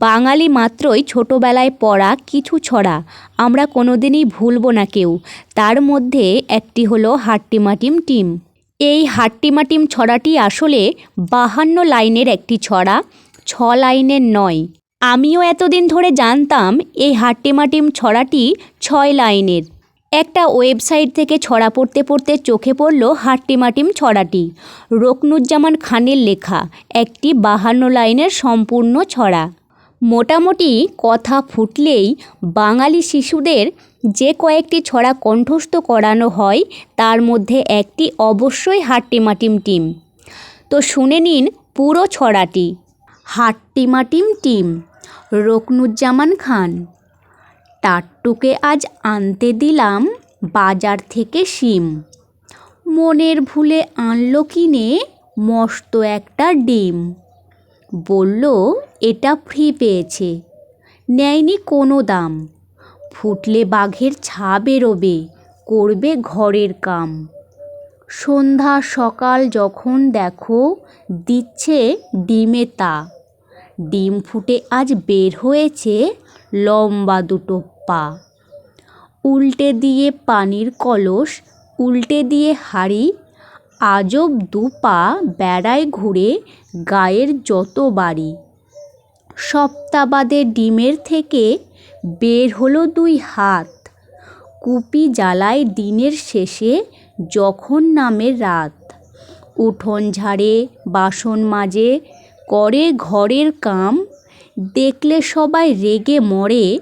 বাঙালি মাত্রই ছোটোবেলায় পড়া কিছু ছড়া। আমরা কোনোদিনই ভুলব না কেউ। তার মধ্যে একটি হলো হাট্টিমাটিম টিম। এই হাট্টিমাটিম ছড়াটি আসলে বাহান্ন লাইনের একটি ছড়া, ছ লাইনের নয়। আমিও এতদিন ধরে জানতাম এই হাট্টিমাটিম ছড়াটি ছয় লাইনের। একটা ওয়েবসাইট থেকে ছড়া পড়তে পড়তে চোখে পড়ল হাট্টিমাটিম ছড়াটি। রকনুজ্জামান খানের লেখা একটি বাহান্ন লাইনের সম্পূর্ণ ছড়া। মোটামুটি কথা ফুটলেই বাঙালি শিশুদের যে কয়েকটি ছড়া কণ্ঠস্থ করানো হয়, তার মধ্যে একটি অবশ্যই হাট্টিমাটিম টিম। তো শুনে নিন পুরো ছড়াটি। হাট্টিমাটিম টিম, রকনুজ্জামান খান। টাট্টুকে আজ আনতে দিলাম বাজার থেকে শিম। মনের ভুলে আনলো কিনে মস্ত একটা ডিম। বলল, এটা ফ্রি পেয়েছে। নেয়নি কোনো দাম। ফুটলে বাঘের ছা বেরোবে, করবে ঘরের কাম। সন্ধ্যা সকাল যখন দেখো, দিচ্ছে ডিমে তা। ডিম ফুটে আজ বের হয়েছে লম্বা দুটো পা। উল্টে দিয়ে পানির কলস, উল্টে দিয়ে হাড়ি আজব দু পা বেড়ায় ঘুরে গায়ের যত বাড়ি। সপ্তাবাদে ডিমের থেকে বের হলো দুই হাত। কুপি জ্বালায় দিনের শেষে যখন নামে রাত। উঠোন ঝাড়ে, বাসন মাজে, করে ঘরের কাম। দেখলে সবাই রেগে মরে,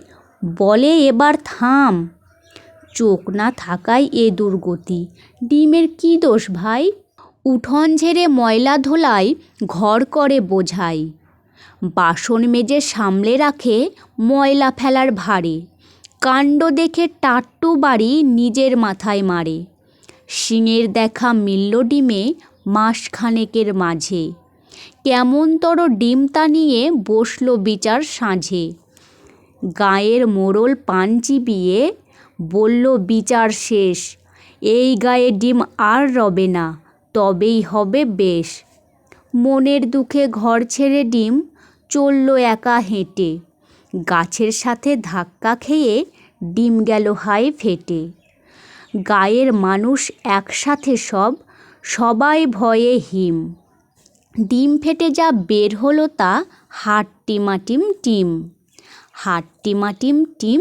বলে এবার থাম। চোখ না থাকায় এ দুর্গতি। ডিমের কী দোষ ভাই? উঠোন ঝেড়ে ময়লা ধোলাই, ঘর করে বোঝাই। বাসন মেজে সামলে রাখে ময়লা ফেলার ভারে কাণ্ড দেখে টাট্টু বাড়ি নিজের মাথায় মারে। শিঙের দেখা মিলল ডিমে মাসখানেকের মাঝে। কেমনতর ডিম তা নিয়ে বসল বিচার সাঁঝে। গায়ের মোড়ল পান চিবিয়ে বলল, বিচার শেষ। এই গায়ে ডিম আর রবে না, তবেই হবে বেশ মনের দুঃখে ঘর ছেড়ে ডিম চলল একা হেঁটে। গাছের সাথে ধাক্কা খেয়ে ডিম গেল হাই ফেটে। গায়ের মানুষ একসাথে সব, সবাই ভয়ে হিম। ডিম ফেটে যা বের হলো তা হাট্টিমাটিম টিম। হাট্টিমাটিম টিম